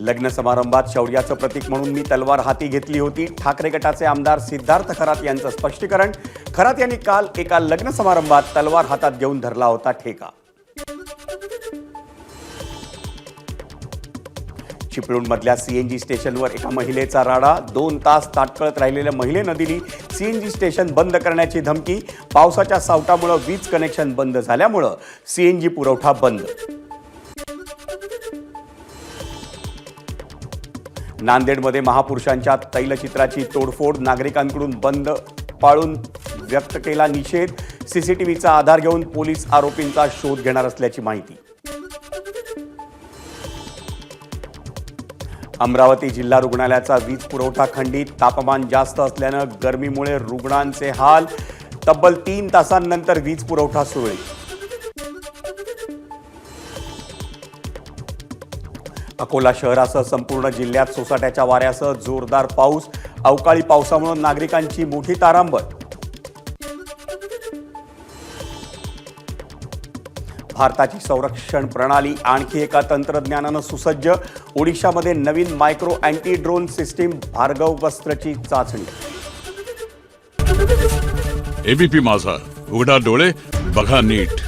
लग्न समारंभात शौर्याचं प्रतीक म्हणून मी तलवार हाती घेतली होती. ठाकरे गटाचे आमदार सिद्धार्थ खरात यांचं स्पष्टीकरण. खरात यांनी काल एका लग्न समारंभात तलवार हातात घेऊन धरला होता ठेका. चिपळूणमधल्या सीएनजी स्टेशनवर एका महिलेचा राडा. दोन तास ताटकळत राहिलेल्या महिलेनं दिली सीएनजी स्टेशन बंद करण्याची धमकी. पावसाच्या सावटामुळं वीज कनेक्शन बंद झाल्यामुळं सीएनजी पुरवठा बंद. नांदेडमध्ये महापुरुषांच्या तैलचित्राची तोडफोड नागरिकांकडून बंद पाळून व्यक्त केला निषेध. सीसीटीव्हीचा आधार घेऊन पोलीस आरोपींचा शोध घेणार असल्याची माहिती. अमरावती जिल्हा रुग्णालयाचा वीज पुरवठा खंडित. तापमान जास्त असल्यानं गरमीमुळे रुग्णांचे हाल तब्बल तीन तासांनंतर वीज पुरवठा सुरळीत अकोला शहरासह संपूर्ण जिल्ह्यात सोसाट्याच्या वाऱ्यासह जोरदार पाऊस अवकाळी पावसामुळे नागरिकांची मोठी तारांबळ. भारताची संरक्षण प्रणाली आणखी एका तंत्रज्ञानानं सुसज्ज. ओडिशामध्ये नवीन मायक्रो अँटी ड्रोन सिस्टीम भार्गव वस्त्रची चाचणी. एबीपी माझा. उघडा डोळे बघा नीट.